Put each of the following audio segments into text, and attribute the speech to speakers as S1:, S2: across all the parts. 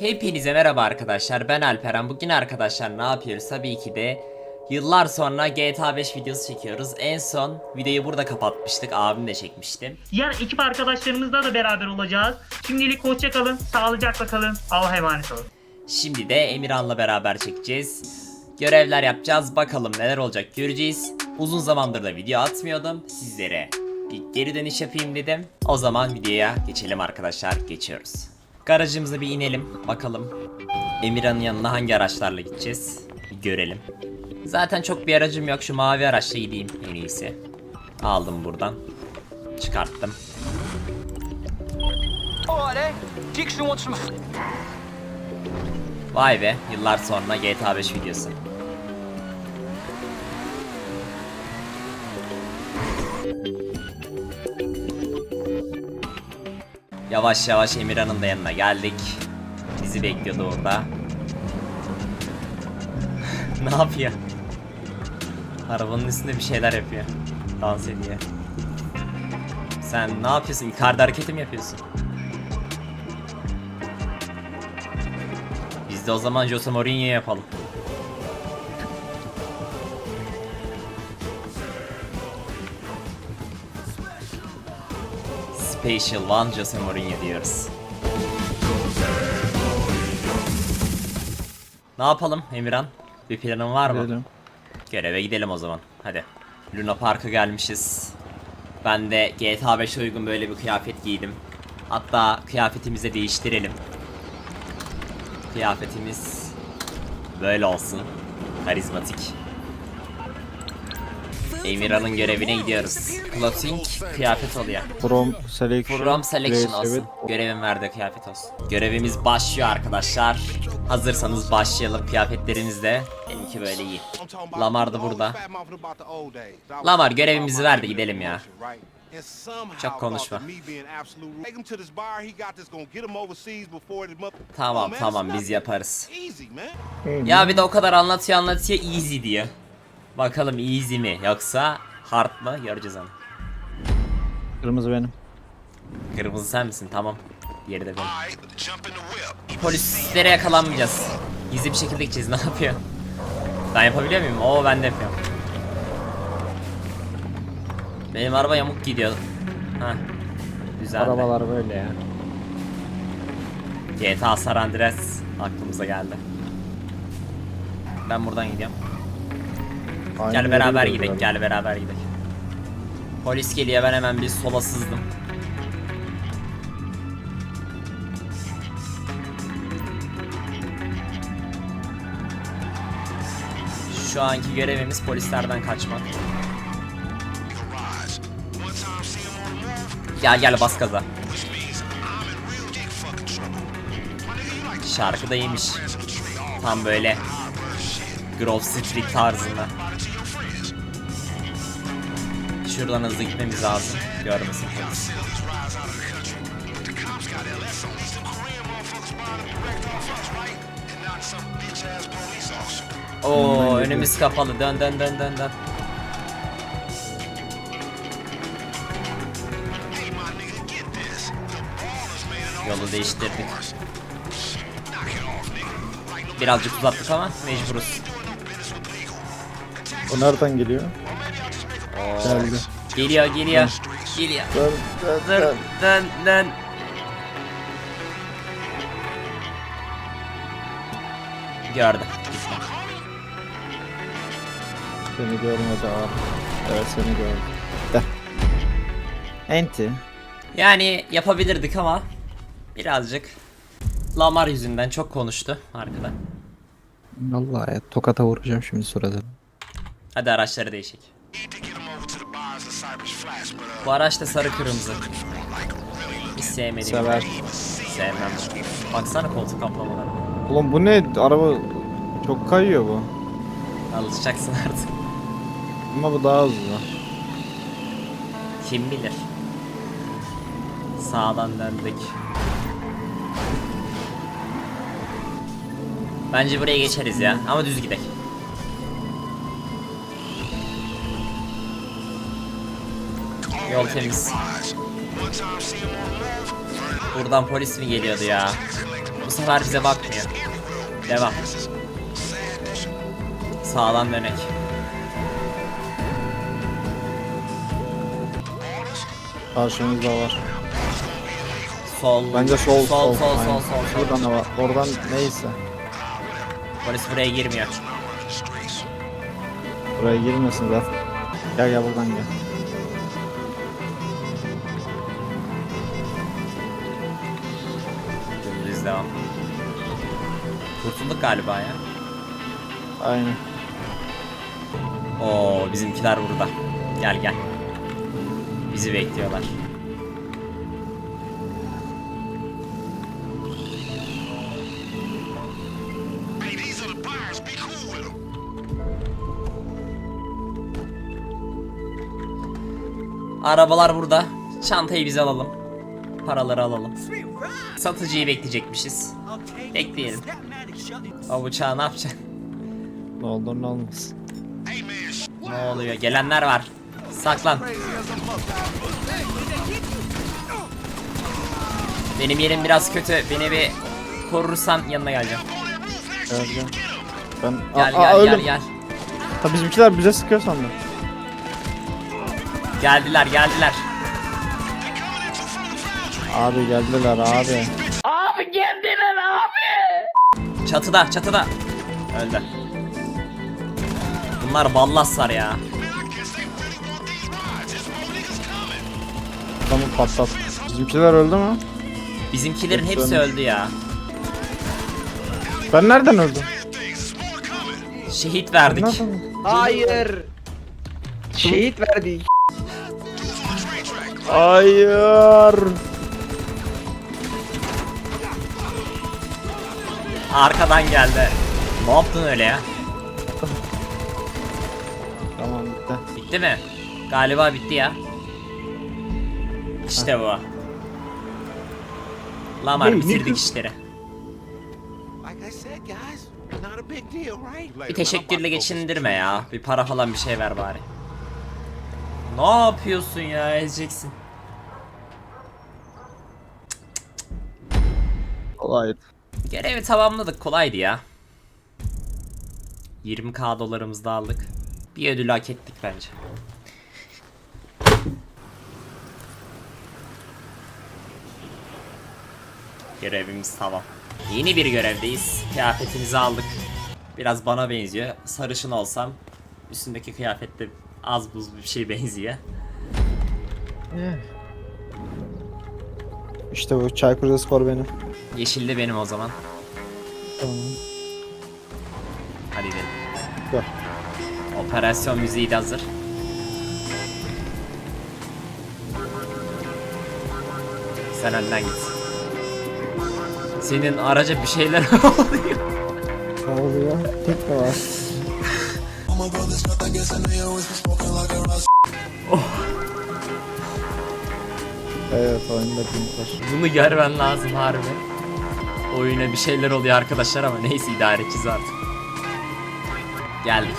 S1: Hepinize merhaba arkadaşlar ben Alperen. Bugün arkadaşlar ne yapıyoruz? Tabii ki de Yıllar sonra GTA 5 videosu çekiyoruz. En son videoyu burada kapatmıştık abim de çekmiştim
S2: Diğer ekip arkadaşlarımızla da beraber olacağız. Şimdilik hoşça kalın, sağlıcakla kalın, Allah'a emanet olun.
S1: Şimdi de Emirhan'la beraber çekeceğiz. Görevler yapacağız bakalım neler olacak göreceğiz. Uzun zamandır da video atmıyordum sizlere bir geri dönüş yapayım dedim. O zaman videoya geçelim arkadaşlar geçiyoruz Garajımıza bir inelim bakalım. Emirhan'ın yanına hangi araçlarla gideceğiz? Bir görelim. Zaten çok bir aracım yok şu mavi araçla gideyim en iyisi. Aldım buradan. Çıkarttım. Vay be yıllar sonra GTA 5 videosu Yavaş yavaş Emirhan'ın da yanına geldik. Bizi bekliyordu orada. ne yapıyor? Arabanın üstünde bir şeyler yapıyor. Dans ediyor. Sen ne yapıyorsun? Icardi hareketi mi yapıyorsun? Biz de o zaman Jose Mourinho yapalım. Special One Jose Mourinho diyoruz. Ne yapalım Emirhan? Bir planın var mı?
S3: Gidelim.
S1: Göreve gidelim o zaman. Hadi. Luna Park'a gelmişiz. Ben de GTA 5'e uygun böyle bir kıyafet giydim. Hatta kıyafetimizi de değiştirelim. Kıyafetimiz böyle olsun. Karizmatik. Emirhan'ın görevine gidiyoruz. Clothing kıyafet oluyor.
S3: From Selection.
S1: From Selection olsun.
S3: evet.
S1: Görevin verdiği kıyafet olsun. Görevimiz başlıyor arkadaşlar. Hazırsanız başlayalım kıyafetlerimizle. Benimki böyle iyi. Lamar da burada. Lamar görevimizi verdi gidelim ya. Çok konuşma. Tamam tamam biz yaparız. Ya bir de o kadar anlatıyor anlatıyor easy diyor. Bakalım easy mi yoksa hard mı göreceğiz onu.
S3: Kırmızı benim.
S1: Kırmızı sen misin? Tamam. Diğeri de benim. Polislere yakalanmayacağız. Gizli bir şekilde gideceğiz. Ne yapıyor? Ben yapabiliyor muyum? Oo ben de yapıyorum. Benim araba yamuk gidiyor. Ha. Güzel.
S3: Arabalar böyle ya.
S1: GTA San Andreas aklımıza geldi. Ben buradan gidiyorum.
S3: Aynı
S1: Gel beraber gidelim. Gel beraber gidelim. Polis geliyor ben hemen bir sola sızdım. Şu anki görevimiz polislerden kaçmak. Gel gel bas gaza. Şarkı da iyiymiş. Tam böyle Grove Street tarzında. Şuradan hızlı gitmemiz lazım. Görmesin polis. Oo önümüz kapalı. Dön dön dön dön dön. Yolu değiştirdik. Birazcık uzattık ama mecburuz.
S3: O nereden geliyor? Geldi.
S1: Geliyor geliyor. Geliyor.
S3: Dön, dön,
S1: Dön
S3: dön.
S1: dön dön. Gördüm.
S3: Seni görmedi abi. Evet seni gördüm. De. Enti.
S1: Yani yapabilirdik ama birazcık Lamar yüzünden çok konuştu arkada.
S3: Vallahi ya, tokata vuracağım şimdi sırada.
S1: Hadi araçları değişik. Bu araç da sarı kırmızı. Hiç sevmediğim.
S3: Sever.
S1: Sevmem. Baksana koltuk kaplamaları.
S3: Oğlum bu ne? Araba çok kayıyor bu.
S1: Alışacaksın artık.
S3: Ama bu daha hızlı.
S1: Kim bilir. Sağdan döndük. Bence buraya geçeriz ya ama düz gidelim. Yol temiz. Buradan polis mi geliyordu ya? Bu sefer bize bakmıyor. Devam. Sağdan dönek.
S3: Karşımızda var.
S1: Sol.
S3: Bence sol
S1: Sol sol sol
S3: Aynen.
S1: sol. sol.
S3: Buradan da var. Oradan neyse.
S1: Polis buraya girmiyor.
S3: Buraya girmesin zaten. Gel gel buradan gel.
S1: Dümdüz devam. Kurtulduk galiba ya.
S3: Aynen.
S1: Oo bizimkiler burada. Gel gel. Bizi bekliyorlar. Arabalar burada. Çantayı biz alalım. Paraları alalım. Satıcıyı bekleyecekmişiz. Bekleyelim. O bıçağı ne yapacak?
S3: Ne olur ne olmaz.
S1: Ne oluyor? Gelenler var. Saklan. Benim yerim biraz kötü. Beni bir korursan yanına geleceğim.
S3: Gel gel. Ben
S1: Gel
S3: Aa, aa,
S1: gel gel
S3: öldüm.
S1: gel.
S3: Ha bizimkiler bize sıkıyor sandım.
S1: Geldiler geldiler.
S3: Abi geldiler abi.
S1: Çatıda çatıda. Öldü. Bunlar ballaslar ya.
S3: Adamı patlat. Bizimkiler öldü mü?
S1: Bizimkilerin
S3: Hepsi
S1: hepsi öldü ya.
S3: Ben nereden öldüm?
S1: Şehit verdik.
S4: Hayır. Şehit verdik.
S3: Hayır.
S1: Arkadan geldi. Ne yaptın öyle ya?
S3: Tamam bitti.
S1: Bitti mi? Galiba bitti ya. İşte bu. Lamar
S3: Hey,
S1: bitirdik
S3: Nicholas.
S1: işleri.
S5: Like I said, guys, not a big deal, right?
S1: Bir teşekkürle geçindirme ya. Bir para falan bir şey ver bari. Ne yapıyorsun ya ezeceksin.
S3: Kolay.
S1: Görevi tamamladık kolaydı ya. 20k dolarımızı da aldık. Bir ödül hak ettik bence. Görevimiz tamam. Yeni bir görevdeyiz. Kıyafetimizi aldık. Biraz bana benziyor. Sarışın olsam üstündeki kıyafette az buz bir şey benziyor.
S3: İşte bu Çaykur Rizespor benim.
S1: Yeşilli benim o zaman.
S3: Tamam.
S1: Hadi gidelim.
S3: Gel.
S1: Operasyon müziği de hazır. Sen önden git. Senin araca bir şeyler oluyor.
S3: Ne oluyor? Tek mi var? Evet oyunda pink var.
S1: Bunu görmen lazım harbi. Oyuna bir şeyler oluyor arkadaşlar ama neyse idare edeceğiz artık. Geldik.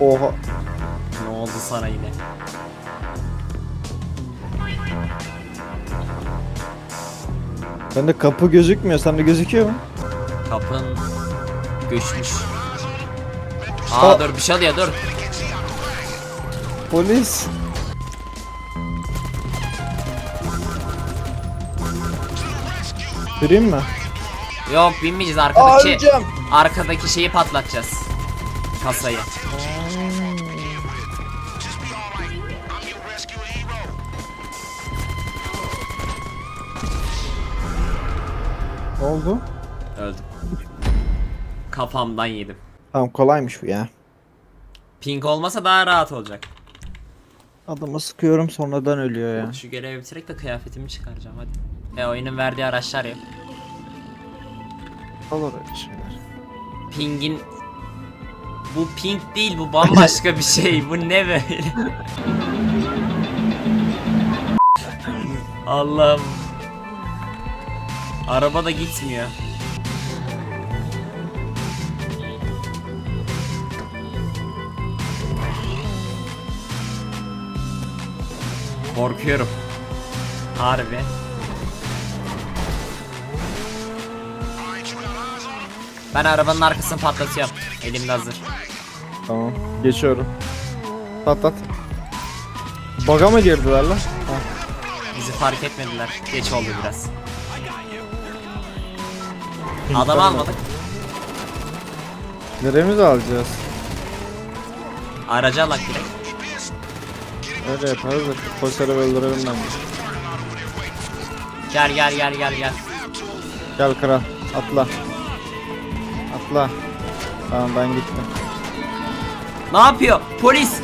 S3: Oha.
S1: Ne oldu sana yine?
S3: Bende kapı gözükmüyor. Sende gözüküyor mu?
S1: Kapın göçmüş. Aa
S3: Aa.
S1: dur bir şey oluyor dur.
S3: Polis. Süreyim mi?
S1: Yok binmeyeceğiz arkadaki
S3: Öleceğim.
S1: arkadaki şeyi patlatacağız. Kasayı.
S3: Ne oldu?
S1: Öldüm. Kafamdan yedim.
S3: Tamam kolaymış bu ya.
S1: Pink olmasa daha rahat olacak.
S3: Adamı sıkıyorum sonradan ölüyor ya.
S1: Şu görevi bitirek de kıyafetimi çıkaracağım hadi. E oyunun verdiği araçlar yok.
S3: Olur öyle şeyler.
S1: Pink'in bu pink değil bu bambaşka bir şey. Bu ne böyle? Allah'ım. Araba da gitmiyor. Korkuyorum. Harbi. Ben arabanın arkasını patlatıyorum. Elimde hazır.
S3: Tamam. Geçiyorum. Patlat. Baga mı girdiler lan? Ha.
S1: Bizi fark etmediler. Geç oldu biraz. Adamı almadık.
S3: Neremizi alacağız?
S1: Aracı alak direkt.
S3: Öyle yaparız da polisleri öldürelim bence.
S1: Gel gel gel gel gel.
S3: Gel kral. Atla. Atla. Tamam ben gittim.
S1: Ne yapıyor? Polis!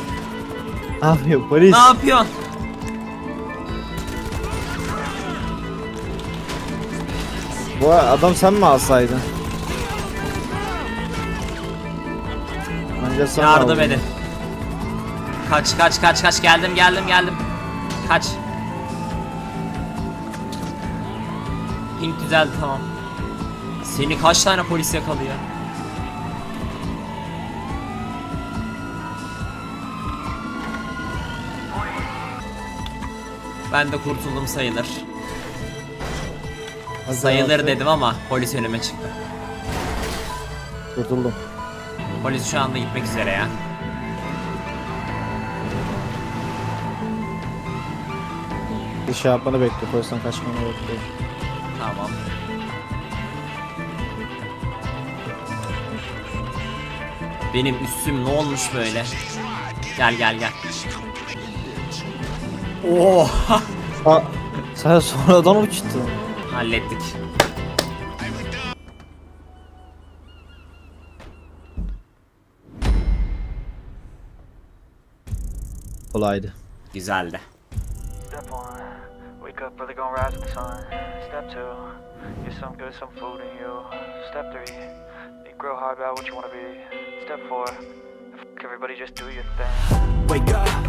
S3: Ne yapıyor polis?
S1: Ne yapıyorsun?
S3: Bu adam sen mi alsaydın? Bence sen
S1: Yardım
S3: aldın.
S1: edin. Kaç kaç kaç kaç geldim geldim geldim. Kaç. Pink düzeldi tamam. Seni kaç tane polis yakalıyor? Ben de kurtuldum sayılır.
S3: Hadi
S1: Sayılır
S3: hadi.
S1: dedim ama polis önüme çıktı.
S3: Kurtuldum.
S1: Polis şu anda gitmek üzere ya.
S3: Bir şey yapmanı bekliyor. Polisten kaçmanı bekliyor.
S1: Tamam. Benim üstüm ne olmuş böyle? Gel gel gel. Oha!
S3: Aa, sen sonradan uçtun.
S1: Hallettik.
S3: Kolaydı.
S1: Güzeldi.
S6: Step one, wake up early, gonna rise with the sun. Step two, get some good, some food in you. Step three, think real hard about what you wanna be. Step four, fuck everybody, just do your thing.
S7: Wake up,